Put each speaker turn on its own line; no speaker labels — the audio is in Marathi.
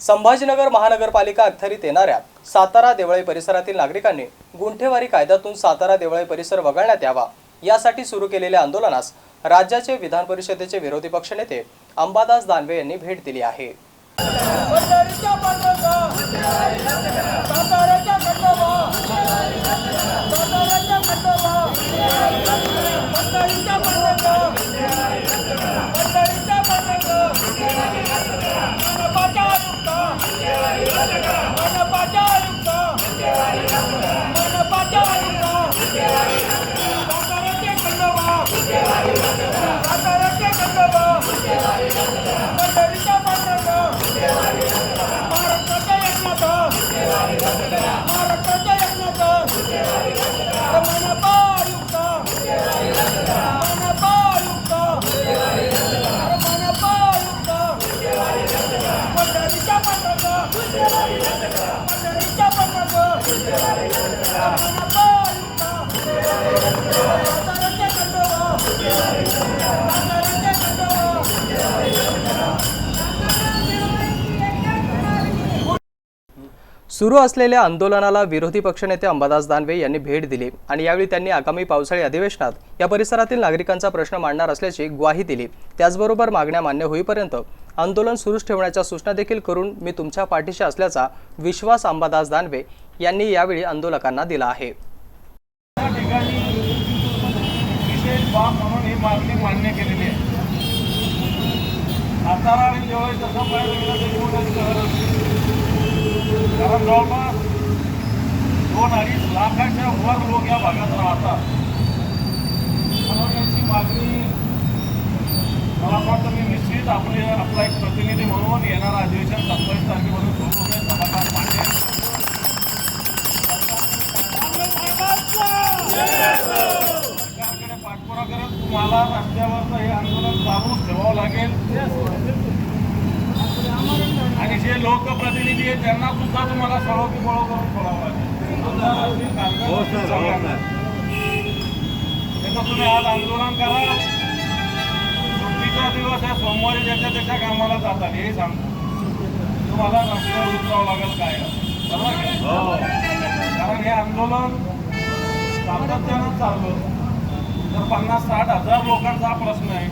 संभाजीनगर महानगरपालिका अखत्यारीत येणाऱ्या सातारा देवळे परिसरातील नागरिकांनी गुंठेवारी कायद्यातून सातारा देवळे परिसर वगळण्यात यावा. यासाठी सुरू केलेल्या आंदोलनास राज्याचे विधान परिषदेचे विरोधी पक्षनेते अंबादास दानवे यांनी भेट दिली आहे.
Para
सुरू असलेल्या आंदोलनाला विरोधी पक्षनेते अंबादास दानवे यांनी भेट दिली आणि यावेळी त्यांनी आगामी पावसाळी अधिवेशनात या परिसरातील नागरिकांचा प्रश्न मांडणार असल्याची ग्वाही दिली. त्याचबरोबर मागण्या मान्य होईपर्यंत आंदोलन सुरूच ठेवण्याच्या सूचना देखील करून मी तुमच्या पाठीशी असल्याचा विश्वास अंबादास दानवे यांनी यावेळी आंदोलकांना दिला आहे.
मागणी जवळपास दोन अडीच लाखाच्या वर लोक या भागात राहतात. म्हणून यांची मागणी मला वाटतं मी निश्चित आपले आपला एक प्रतिनिधी म्हणून येणारा अधिवेशन सत्तावीस तारखेपासून सुरू होत आहे सभागृहात सरकारकडे पाठपुरा करत तुम्हाला रस्त्यावरचं हे आंदोलन चालूच ठेवावं लागेल. आणि जे लोकप्रतिनिधी आहेत त्यांना सुद्धा तुम्हाला सर्व पिपळ करून सोडावं लागेल. त्याचं तुम्ही आज आंदोलन करा. सुट्टीचा दिवस आहे सोमवारी ज्याच्या त्याच्या कामाला जातात हे सांगतो. तुम्हाला रस्त्यावर उतरावं लागेल काय. आहे? कारण हे आंदोलन सातत्यानं चाललं. तर पन्नास साठ हजार लोकांचा हा प्रश्न आहे.